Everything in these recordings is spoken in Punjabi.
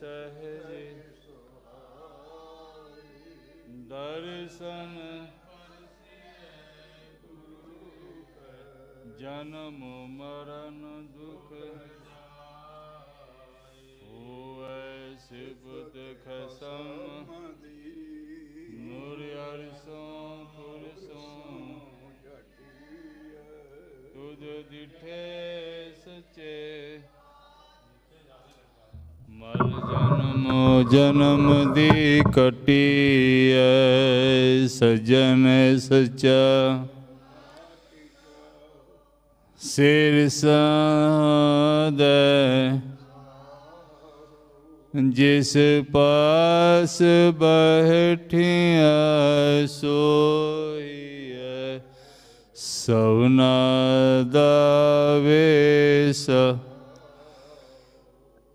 ਸਹਜ ਦਰਸ਼ਨ ਜਨਮ ਮਰਨ ਦੁਖ ਹੋਵੇ ਸਿਬਤ ਖਸਮ। ਨੂਰ ਅਰਸੋਂ ਪੁਰਸੋਂ ਤੁਧ ਦਿਠੇ ਸਚੇ ਮਲ ਜਨਮ ਜਨਮ ਦੀ ਕਟੀ ਐ ਸਜਣ ਸਚਾ। ਸਿਰ ਸਾਦੈ ਜਿਸ ਪਾਸ ਬਹਿਠਿਆ ਸੋਈਐ ਸਵਨਾ ਦਾ ਵੇਸ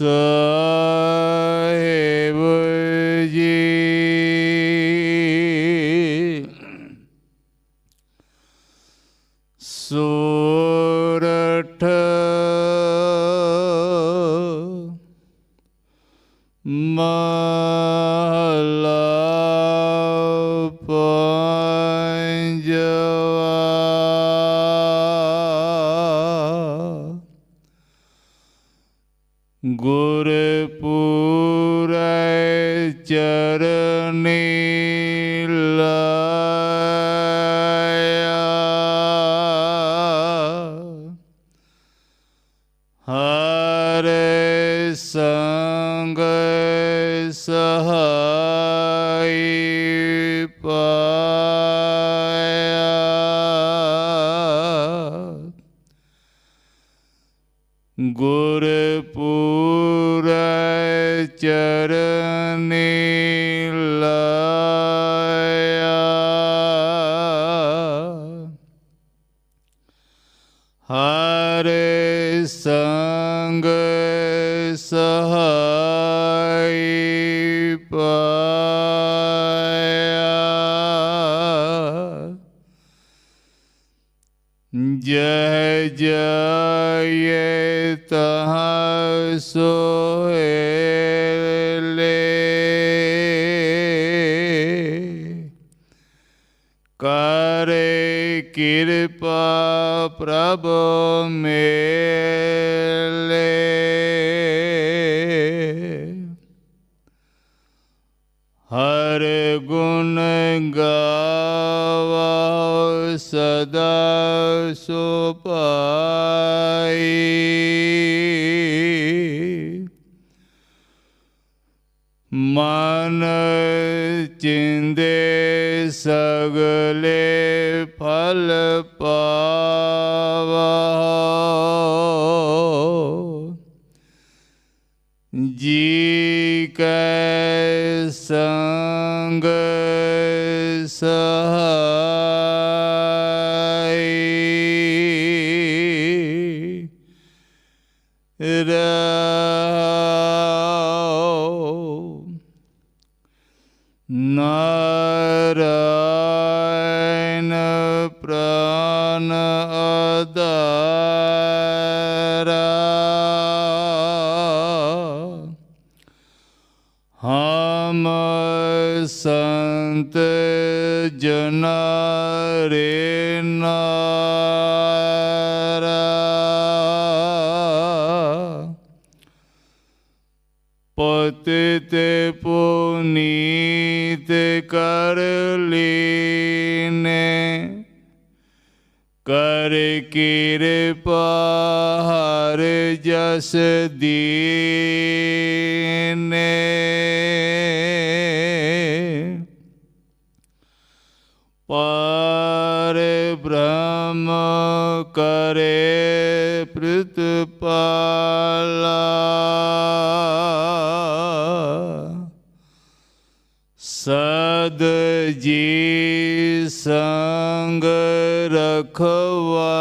ਸਾਹਿਬ ਜੀ ਸੋਰਠ ਮਹਲਾ ਗੁਰਪੂਰੈ ਚਰਨੀ ਗੁਰਪੂਰੈ ਚਰਨੀ ਲਾਇਆ। ਹਰ ਸੰਗ ਸਹਾਈ ਪਾਇਆ। ਜੈ ਜੈ ਕਿਰਪਾ ਪ੍ਰਭ ਮੇਲੇ। ਹਰ ਗੁਣ ਗਾਵਾ ਸਦਾ ਸੁਪਾਈ ਮਨ ਚਿੰਦੇ ਸਗਲੇ ਫਲ ਪਾਵਾ। ਜੀ ਕੈ ਸੰਗ ਸਹਾਈ ਨਾਰਾਇਣ ਪ੍ਰਾਨ ਆਧਾਰਾ ਹਮ ਸੰਤ ਜਨਾ ਰੇ ਨਾਰਾ ਪਤਿਤ ਪੁਨੀਤ ਕਰ ਲੀਨੇ ਕਰ ਕਿਰਪਾ ਹਰ ਜਸ ਦੀਨੇ। ਪਰ ਬ੍ਰਹਮ ਕਰੇ ਪ੍ਰਤਪਾਲਾ। ਸਦ ਜੀ ਸੰਗ ਰਖਵਾਲਾ।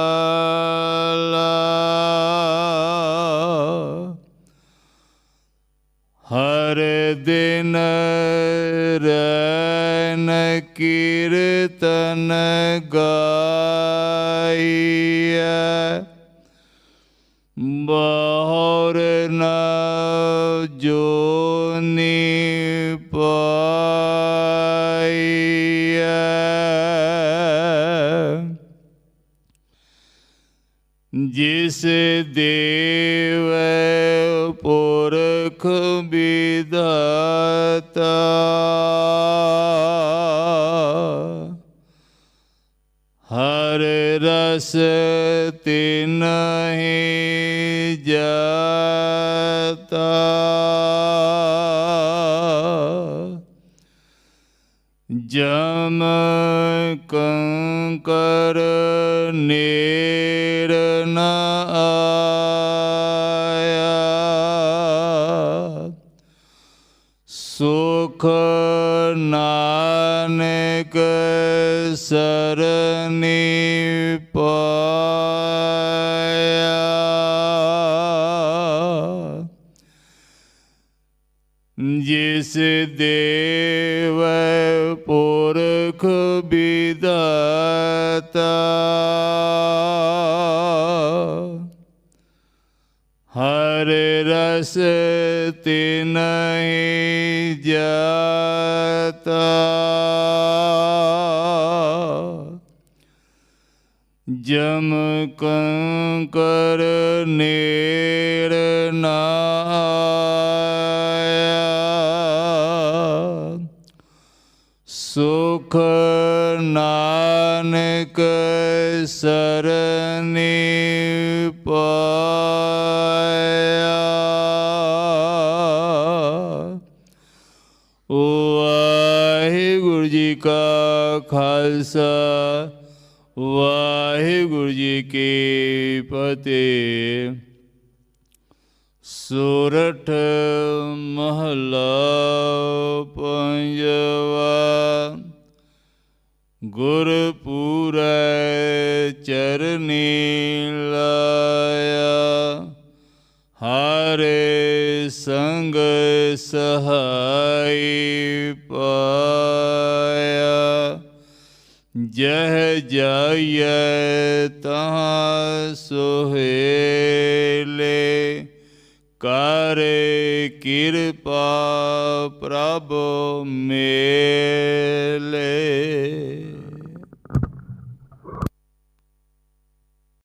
ਹਰ ਦਿਨ ਰੈਨ ਕੀਰਤਨ ਗਾਈਐ। ਬਹੁਰ ਨ ਜੋਨੀ ਜਿਸ ਦੇਵ ਪੁਰਖ ਵਿਦਾਤਾ ਹਰ ਰਸ ਤਿਨਹਿ ਜਾਤਾ ਜਮ ਕੰਕਰ ਨੇਰ ਨ ਆਇਆ। ਸੁਖ ਨਾਨਕ ਸਰਨੀ ਪਾਇਆ ਰਸ ਤਿਨਹਿ ਜਾਤਾ। ਜਮ ਕੰਕਰ ਨੇਰ ਨਾਇਆ। ਸੁਖ ਨਾਨਕ ਸਰਨੀ ਵਾਹਿਗੁਰੂ ਜੀ ਕੀ ਫਤਿਹ ਸੂਰਠ ਮਹਲਾ ਪੰਜਵਾ ਗੁਰਪੂਰੈ ਚਰਨੀ ਲਾਇਆ। ਹਾਰੇ ਸੰਗ ਸਹਾਈ ਪਾਇਆ ਜਹ ਜਾਈਐ ਤਹਾਂ ਸੁਹੇਲੇ ਕਰੇ ਕਿਰਪਾ ਪ੍ਰਭ ਮੇਲੇ